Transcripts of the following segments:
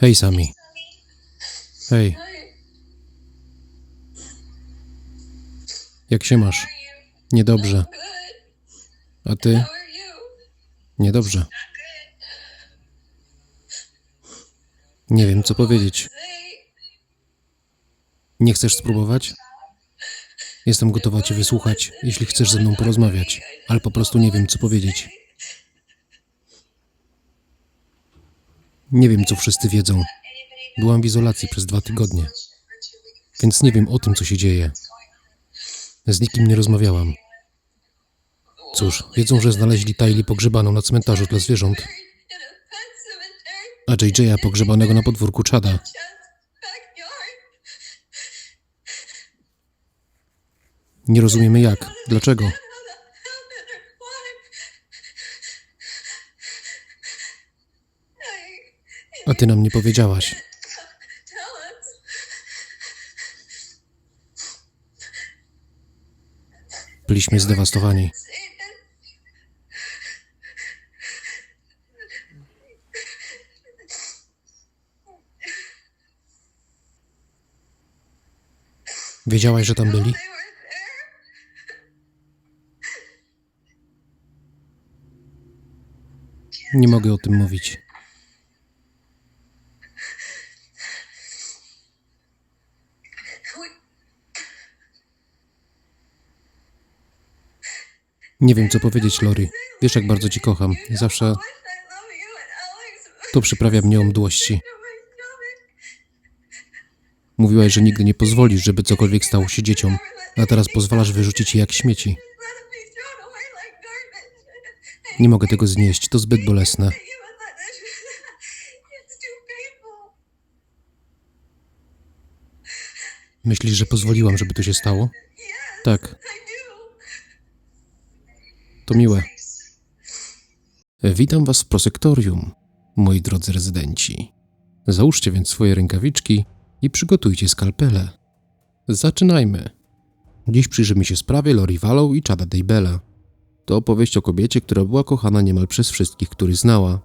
Hej, Sami. Hej, jak się masz? Niedobrze. A ty? Niedobrze. Nie wiem, co powiedzieć. Nie chcesz spróbować? Jestem gotowa cię wysłuchać, jeśli chcesz ze mną porozmawiać, ale po prostu nie wiem, co powiedzieć. Nie wiem, co wszyscy wiedzą. Byłam w izolacji przez dwa tygodnie, więc nie wiem o tym, co się dzieje. Z nikim nie rozmawiałam. Cóż, wiedzą, że znaleźli Tylee pogrzebaną na cmentarzu dla zwierząt, a JJ'a pogrzebanego na podwórku Chada. Nie rozumiemy jak. Dlaczego? Ty nam nie powiedziałaś. Byliśmy zdewastowani. Wiedziałaś, że tam byli? Nie mogę o tym mówić. Nie wiem, co powiedzieć, Lori. Wiesz, jak bardzo ci kocham zawsze to przyprawia mnie o mdłości. Mówiłaś, że nigdy nie pozwolisz, żeby cokolwiek stało się dzieciom, a teraz pozwalasz wyrzucić je jak śmieci. Nie mogę tego znieść, to zbyt bolesne. Myślisz, że pozwoliłam, żeby to się stało? Tak, to miłe. Witam Was w prosektorium, moi drodzy rezydenci. Załóżcie więc swoje rękawiczki i przygotujcie skalpele. Zaczynajmy. Dziś przyjrzymy się sprawie Lori Vallow i Chada Daybella. To opowieść o kobiecie, która była kochana niemal przez wszystkich, których znała.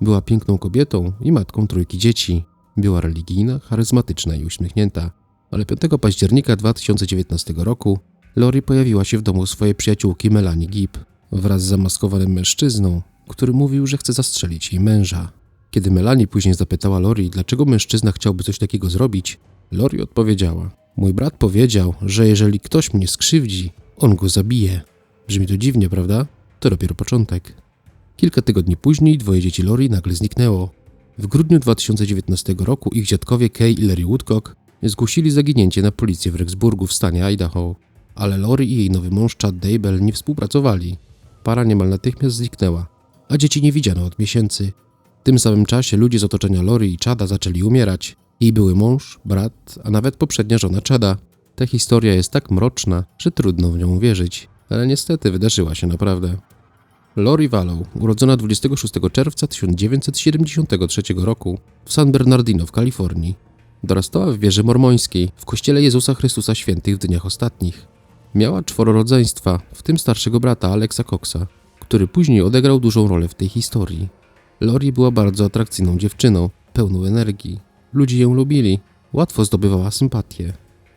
Była piękną kobietą i matką trójki dzieci. Była religijna, charyzmatyczna i uśmiechnięta. Ale 5 października 2019 roku Lori pojawiła się w domu swojej przyjaciółki Melanie Gibb wraz z zamaskowanym mężczyzną, który mówił, że chce zastrzelić jej męża. Kiedy Melanie później zapytała Lori, dlaczego mężczyzna chciałby coś takiego zrobić, Lori odpowiedziała: Mój brat powiedział, że jeżeli ktoś mnie skrzywdzi, on go zabije. Brzmi to dziwnie, prawda? To dopiero początek. Kilka tygodni później dwoje dzieci Lori nagle zniknęło. W grudniu 2019 roku ich dziadkowie Kay i Larry Woodcock zgłosili zaginięcie na policję w Rexburgu w stanie Idaho, ale Lori i jej nowy mąż Chad Daybell nie współpracowali. Para niemal natychmiast zniknęła, a dzieci nie widziano od miesięcy. W tym samym czasie ludzie z otoczenia Lori i Chada zaczęli umierać. Jej były mąż, brat, a nawet poprzednia żona Chada. Ta historia jest tak mroczna, że trudno w nią uwierzyć, ale niestety wydarzyła się naprawdę. Lori Vallow, urodzona 26 czerwca 1973 roku w San Bernardino w Kalifornii, dorastała w wieży mormońskiej w kościele Jezusa Chrystusa Świętych w dniach ostatnich. Miała czworo rodzeństwa, w tym starszego brata Alexa Coxa, który później odegrał dużą rolę w tej historii. Lori była bardzo atrakcyjną dziewczyną, pełną energii. Ludzie ją lubili, łatwo zdobywała sympatię.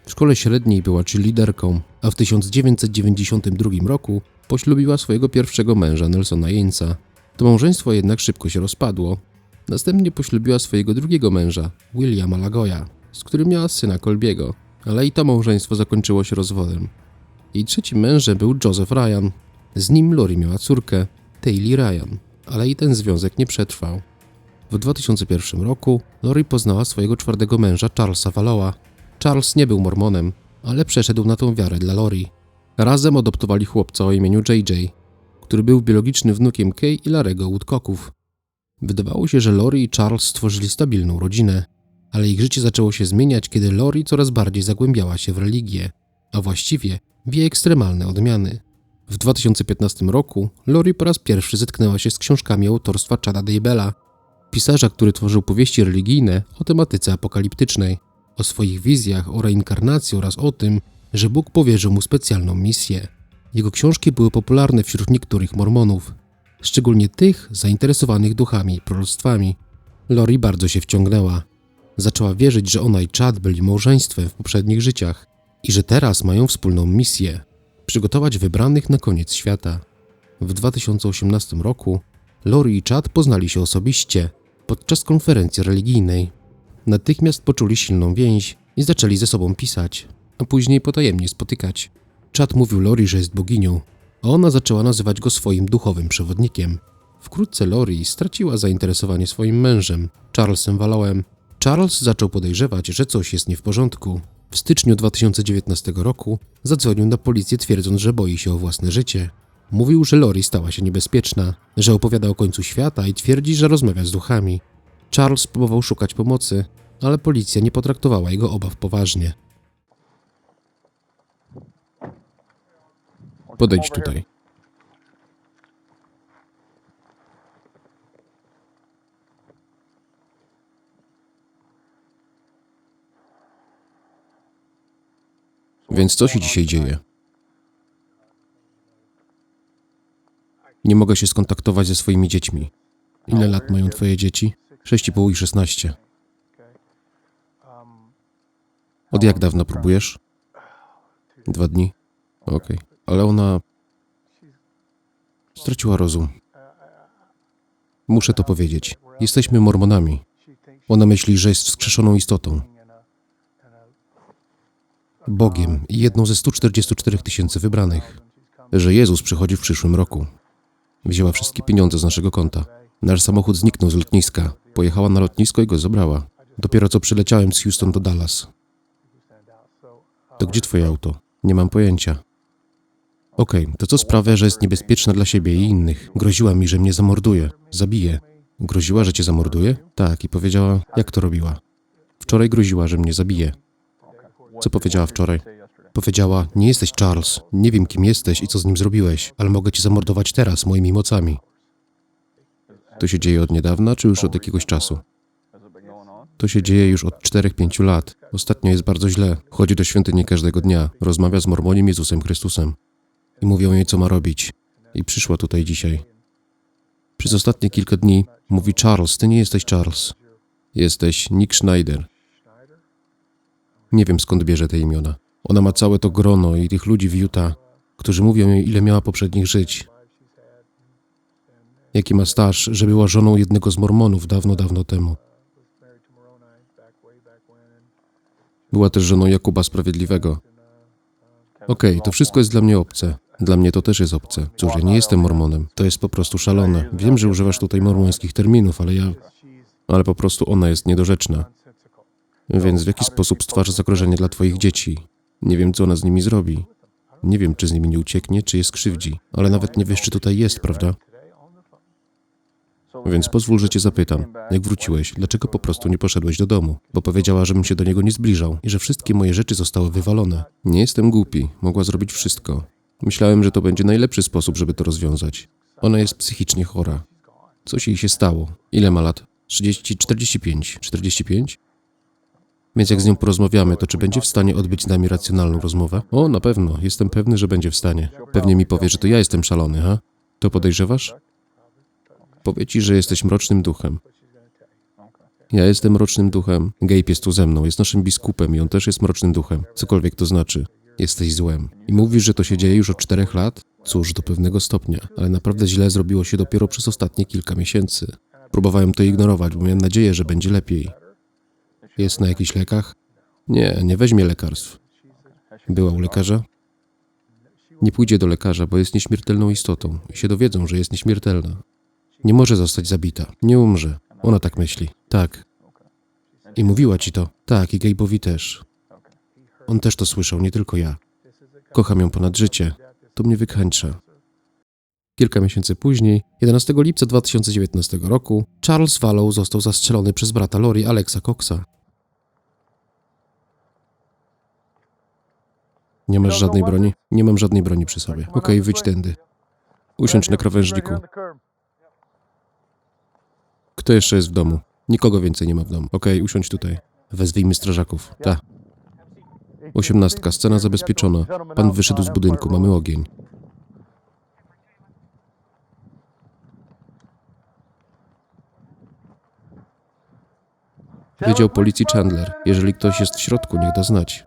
W szkole średniej była liderką, a w 1992 roku poślubiła swojego pierwszego męża Nelsona Jamesa. To małżeństwo jednak szybko się rozpadło. Następnie poślubiła swojego drugiego męża, Williama Lagoya, z którym miała syna Colbiego, ale i to małżeństwo zakończyło się rozwodem. Jej trzecim mężem był Joseph Ryan. Z nim Lori miała córkę, Taylor Ryan, ale i ten związek nie przetrwał. W 2001 roku Lori poznała swojego czwartego męża Charlesa Vallowa. Charles nie był mormonem, ale przeszedł na tą wiarę dla Lori. Razem adoptowali chłopca o imieniu JJ, który był biologicznym wnukiem Kay i Larego Woodcocków. Wydawało się, że Lori i Charles stworzyli stabilną rodzinę, ale ich życie zaczęło się zmieniać, kiedy Lori coraz bardziej zagłębiała się w religię, a właściwie w jej ekstremalne odmiany. W 2015 roku Lori po raz pierwszy zetknęła się z książkami autorstwa Chada Daybella, pisarza, który tworzył powieści religijne o tematyce apokaliptycznej, o swoich wizjach, o reinkarnacji oraz o tym, że Bóg powierzył mu specjalną misję. Jego książki były popularne wśród niektórych mormonów, szczególnie tych zainteresowanych duchami i proroctwami. Lori bardzo się wciągnęła. Zaczęła wierzyć, że ona i Chad byli małżeństwem w poprzednich życiach i że teraz mają wspólną misję przygotować wybranych na koniec świata. W 2018 roku Lori i Chad poznali się osobiście podczas konferencji religijnej. Natychmiast poczuli silną więź i zaczęli ze sobą pisać, a później potajemnie spotykać. Chad mówił Lori, że jest boginią, a ona zaczęła nazywać go swoim duchowym przewodnikiem. Wkrótce Lori straciła zainteresowanie swoim mężem, Charlesem Wallowem. Charles zaczął podejrzewać, że coś jest nie w porządku. W styczniu 2019 roku zadzwonił na policję twierdząc, że boi się o własne życie. Mówił, że Lori stała się niebezpieczna, że opowiada o końcu świata i twierdzi, że rozmawia z duchami. Charles próbował szukać pomocy, ale policja nie potraktowała jego obaw poważnie. Podejdź tutaj. Więc co się dzisiaj dzieje? Nie mogę się skontaktować ze swoimi dziećmi. Ile lat mają twoje dzieci? 6,5 i 16. Od jak dawna próbujesz? Dwa dni? Okej. Ale ona straciła rozum. Muszę to powiedzieć. Jesteśmy mormonami. Ona myśli, że jest wskrzeszoną istotą. Bogiem i jedną ze 144 tysięcy wybranych. Że Jezus przychodzi w przyszłym roku. Wzięła wszystkie pieniądze z naszego konta. Nasz samochód zniknął z lotniska. Pojechała na lotnisko i go zabrała. Dopiero co przyleciałem z Houston do Dallas. To gdzie twoje auto? Nie mam pojęcia. Okej, to co sprawia, że jest niebezpieczna dla siebie i innych? Groziła mi, że mnie zamorduje, zabije. Groziła, że cię zamorduje? Tak, i powiedziała, jak to robiła. Wczoraj groziła, że mnie zabije. Co powiedziała wczoraj? Powiedziała, nie jesteś Charles, nie wiem kim jesteś i co z nim zrobiłeś, ale mogę cię zamordować teraz moimi mocami. To się dzieje od niedawna, czy już od jakiegoś czasu? To się dzieje już od 4-5 lat. Ostatnio jest bardzo źle. Chodzi do świątyni każdego dnia. Rozmawia z Mormoniem Jezusem Chrystusem. I mówią jej, co ma robić. I przyszła tutaj dzisiaj. Przez ostatnie kilka dni mówi Charles, ty nie jesteś Charles. Jesteś Nick Schneider. Nie wiem skąd bierze te imiona. Ona ma całe to grono i tych ludzi w Utah, którzy mówią jej, ile miała poprzednich żyć. Jaki ma staż, że była żoną jednego z mormonów dawno, dawno temu. Była też żoną Jakuba Sprawiedliwego. Okej, to wszystko jest dla mnie obce. Dla mnie to też jest obce. Cóż, ja nie jestem mormonem. To jest po prostu szalone. Wiem, że używasz tutaj mormońskich terminów, ale ja... Ale po prostu ona jest niedorzeczna. Więc w jaki sposób stwarza zagrożenie dla twoich dzieci? Nie wiem, co ona z nimi zrobi. Nie wiem, czy z nimi nie ucieknie, czy je skrzywdzi. Ale nawet nie wiesz, czy tutaj jest, prawda? Więc pozwól, że cię zapytam. Jak wróciłeś, dlaczego po prostu nie poszedłeś do domu? Bo powiedziała, żebym się do niego nie zbliżał i że wszystkie moje rzeczy zostały wywalone. Nie jestem głupi. Mogła zrobić wszystko. Myślałem, że to będzie najlepszy sposób, żeby to rozwiązać. Ona jest psychicznie chora. Coś jej się stało. Ile ma lat? 30, 45. 45? Więc jak z nią porozmawiamy, to czy będzie w stanie odbyć z nami racjonalną rozmowę? O, na pewno. Jestem pewny, że będzie w stanie. Pewnie mi powie, że to ja jestem szalony, ha? To podejrzewasz? Powie ci, że jesteś mrocznym duchem. Ja jestem mrocznym duchem. Gabe jest tu ze mną, jest naszym biskupem i on też jest mrocznym duchem. Cokolwiek to znaczy. Jesteś złem. I mówisz, że to się dzieje już od czterech lat? Cóż, do pewnego stopnia, ale naprawdę źle zrobiło się dopiero przez ostatnie kilka miesięcy. Próbowałem to ignorować, bo miałem nadzieję, że będzie lepiej. Jest na jakichś lekach? Nie, nie weźmie lekarstw. Była u lekarza? Nie pójdzie do lekarza, bo jest nieśmiertelną istotą i się dowiedzą, że jest nieśmiertelna. Nie może zostać zabita. Nie umrze. Ona tak myśli. Tak. I mówiła ci to. Tak, i Gabe'owi też. On też to słyszał, nie tylko ja. Kocham ją ponad życie. To mnie wykańcza. Kilka miesięcy później, 11 lipca 2019 roku, Charles Wallow został zastrzelony przez brata Lori Alexa Coxa. Nie masz żadnej broni? Nie mam żadnej broni przy sobie. Okej, wyjdź tędy. Usiądź na krawężniku. Kto jeszcze jest w domu? Nikogo więcej nie ma w domu. Okej, usiądź tutaj. Wezwijmy strażaków. Ta. Osiemnastka, scena zabezpieczona. Pan wyszedł z budynku, mamy ogień. Wydział Policji Chandler. Jeżeli ktoś jest w środku, niech da znać.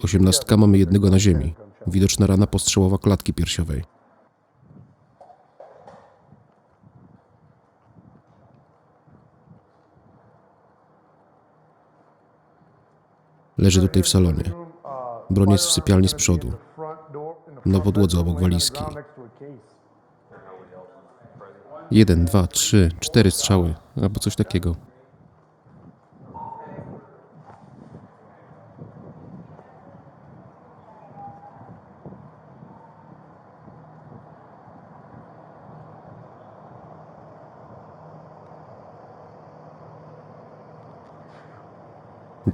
Osiemnastka mamy jednego na ziemi. Widoczna rana postrzałowa klatki piersiowej. Leży tutaj w salonie. Broń jest w sypialni z przodu. Na podłodze obok walizki. Jeden, dwa, trzy, cztery strzały, albo coś takiego.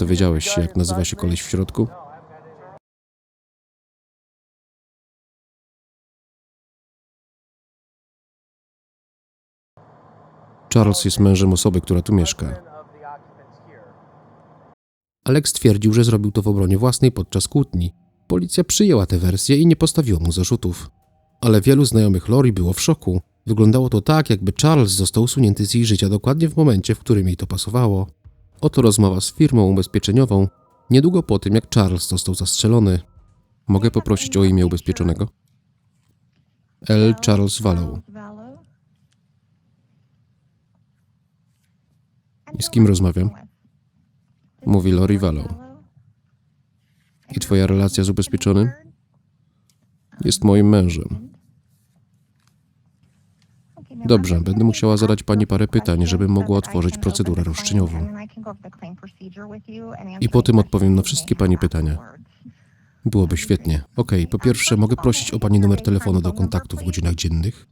Dowiedziałeś się, jak nazywa się koleś w środku? Charles jest mężem osoby, która tu mieszka. Alex twierdził, że zrobił to w obronie własnej podczas kłótni. Policja przyjęła tę wersję i nie postawiła mu zarzutów. Ale wielu znajomych Lori było w szoku. Wyglądało to tak, jakby Charles został usunięty z jej życia dokładnie w momencie, w którym jej to pasowało. Oto rozmowa z firmą ubezpieczeniową, niedługo po tym, jak Charles został zastrzelony. Mogę poprosić o imię ubezpieczonego? L. Charles Wallow. I z kim rozmawiam? Mówi Lori Wallow. I twoja relacja z ubezpieczonym? Jest moim mężem. Dobrze, będę musiała zadać pani parę pytań, żebym mogła otworzyć procedurę roszczeniową. I po tym odpowiem na wszystkie pani pytania. Byłoby świetnie. Okej, po pierwsze, mogę prosić o pani numer telefonu do kontaktu w godzinach dziennych?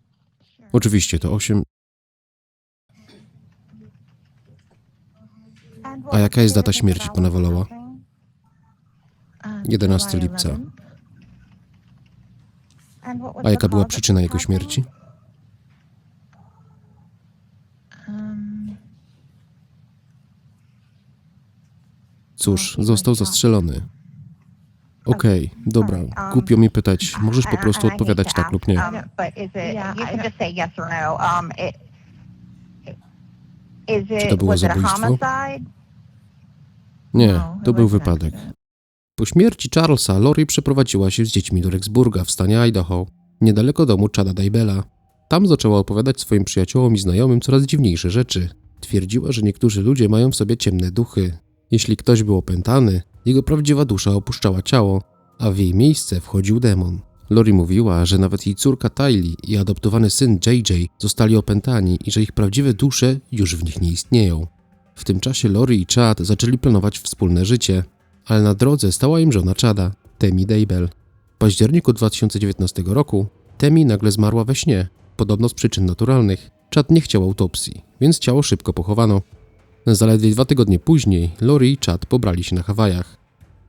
Oczywiście, to 8. A jaka jest data śmierci pana Wolowa? 11 lipca. A jaka była przyczyna jego śmierci? Cóż, został zastrzelony. Okej, dobra, głupio mi pytać. Możesz po prostu odpowiadać tak lub nie. Czy to było zabójstwo? Nie, to był wypadek. Po śmierci Charlesa, Lori przeprowadziła się z dziećmi do Rexburga w stanie Idaho, niedaleko domu Chada Daibela. Tam zaczęła opowiadać swoim przyjaciołom i znajomym coraz dziwniejsze rzeczy. Twierdziła, że niektórzy ludzie mają w sobie ciemne duchy. Jeśli ktoś był opętany, jego prawdziwa dusza opuszczała ciało, a w jej miejsce wchodził demon. Lori mówiła, że nawet jej córka Tylee i adoptowany syn JJ zostali opętani i że ich prawdziwe dusze już w nich nie istnieją. W tym czasie Lori i Chad zaczęli planować wspólne życie, ale na drodze stała im żona Chada, Temi Daybell. W październiku 2019 roku Temi nagle zmarła we śnie, podobno z przyczyn naturalnych. Chad nie chciał autopsji, więc ciało szybko pochowano. Zaledwie dwa tygodnie później Lori i Chad pobrali się na Hawajach.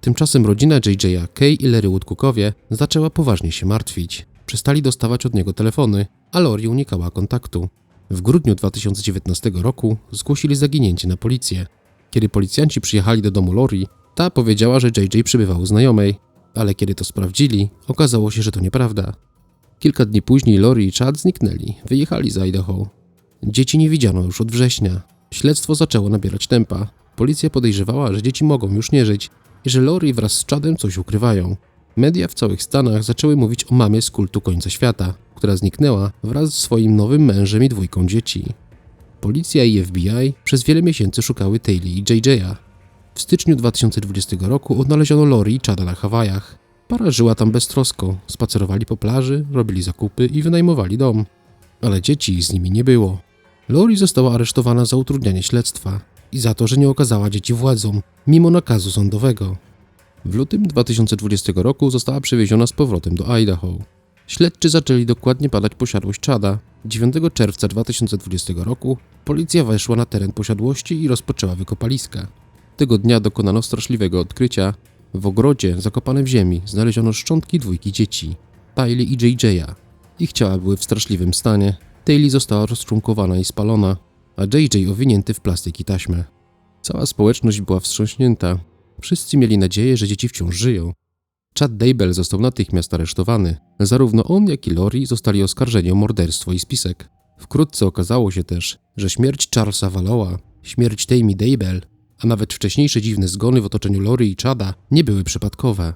Tymczasem rodzina JJ'a, Kay i Larry Woodcookowie zaczęła poważnie się martwić. Przestali dostawać od niego telefony, a Lori unikała kontaktu. W grudniu 2019 roku zgłosili zaginięcie na policję. Kiedy policjanci przyjechali do domu Lori, ta powiedziała, że JJ przybywał u znajomej, ale kiedy to sprawdzili, okazało się, że to nieprawda. Kilka dni później Lori i Chad zniknęli, wyjechali z Idaho. Dzieci nie widziano już od września. Śledztwo zaczęło nabierać tempa. Policja podejrzewała, że dzieci mogą już nie żyć i że Lori wraz z Chadem coś ukrywają. Media w całych Stanach zaczęły mówić o mamie z kultu końca świata, która zniknęła wraz z swoim nowym mężem i dwójką dzieci. Policja i FBI przez wiele miesięcy szukały Taylor i JJ'a. W styczniu 2020 roku odnaleziono Lori i Chada na Hawajach. Para żyła tam beztrosko, spacerowali po plaży, robili zakupy i wynajmowali dom. Ale dzieci z nimi nie było. Lori została aresztowana za utrudnianie śledztwa i za to, że nie okazała dzieci władzom, mimo nakazu sądowego. W lutym 2020 roku została przewieziona z powrotem do Idaho. Śledczy zaczęli dokładnie badać posiadłość Chada. 9 czerwca 2020 roku policja weszła na teren posiadłości i rozpoczęła wykopaliska. Tego dnia dokonano straszliwego odkrycia. W ogrodzie, zakopane w ziemi, znaleziono szczątki dwójki dzieci, Tylee i JJ'a. Ich ciała były w straszliwym stanie. Taylor została rozczłonkowana i spalona, a JJ owinięty w plastik i taśmę. Cała społeczność była wstrząśnięta. Wszyscy mieli nadzieję, że dzieci wciąż żyją. Chad Daybell został natychmiast aresztowany. Zarówno on, jak i Lori zostali oskarżeni o morderstwo i spisek. Wkrótce okazało się też, że śmierć Charlesa Wallowa, śmierć Tammy Daybell, a nawet wcześniejsze dziwne zgony w otoczeniu Lori i Chada nie były przypadkowe.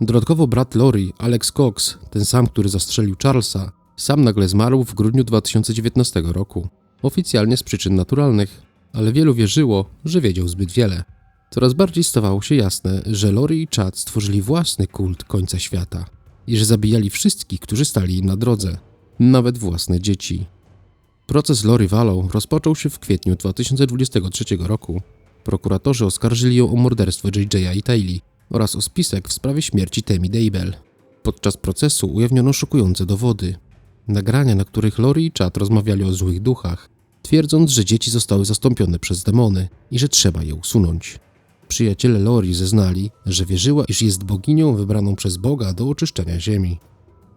Dodatkowo brat Lori, Alex Cox, ten sam, który zastrzelił Charlesa, sam nagle zmarł w grudniu 2019 roku. Oficjalnie z przyczyn naturalnych, ale wielu wierzyło, że wiedział zbyt wiele. Coraz bardziej stawało się jasne, że Lori i Chad stworzyli własny kult końca świata i że zabijali wszystkich, którzy stali im na drodze, nawet własne dzieci. Proces Lori Vallow rozpoczął się w kwietniu 2023 roku. Prokuratorzy oskarżyli ją o morderstwo JJ'a i Taylor oraz o spisek w sprawie śmierci Temi Daybell. Podczas procesu ujawniono szokujące dowody. Nagrania, na których Lori i Chad rozmawiali o złych duchach, twierdząc, że dzieci zostały zastąpione przez demony i że trzeba je usunąć. Przyjaciele Lori zeznali, że wierzyła, iż jest boginią wybraną przez Boga do oczyszczenia ziemi.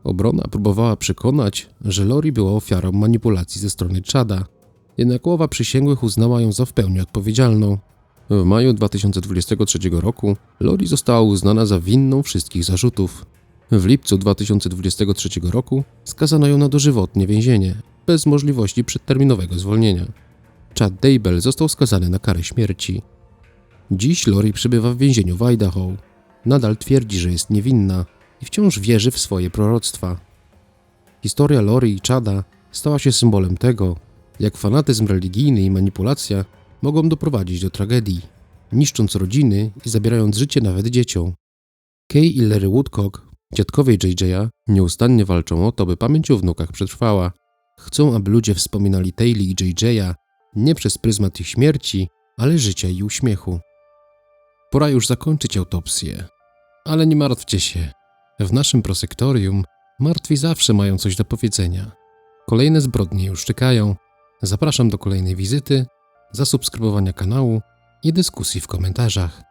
Obrona próbowała przekonać, że Lori była ofiarą manipulacji ze strony Chada, jednak łowa przysięgłych uznała ją za w pełni odpowiedzialną. W maju 2023 roku Lori została uznana za winną wszystkich zarzutów. W lipcu 2023 roku skazano ją na dożywotnie więzienie, bez możliwości przedterminowego zwolnienia. Chad Daybell został skazany na karę śmierci. Dziś Lori przebywa w więzieniu w Idaho. Nadal twierdzi, że jest niewinna i wciąż wierzy w swoje proroctwa. Historia Lori i Chada stała się symbolem tego, jak fanatyzm religijny i manipulacja mogą doprowadzić do tragedii, niszcząc rodziny i zabierając życie nawet dzieciom. Kay i Larry Woodcock, dziadkowie JJ'a, nieustannie walczą o to, by pamięć o wnukach przetrwała. Chcą, aby ludzie wspominali Taylor i JJ'a nie przez pryzmat ich śmierci, ale życia i uśmiechu. Pora już zakończyć autopsję. Ale nie martwcie się. W naszym prosektorium martwi zawsze mają coś do powiedzenia. Kolejne zbrodnie już czekają. Zapraszam do kolejnej wizyty, zasubskrybowania kanału i dyskusji w komentarzach.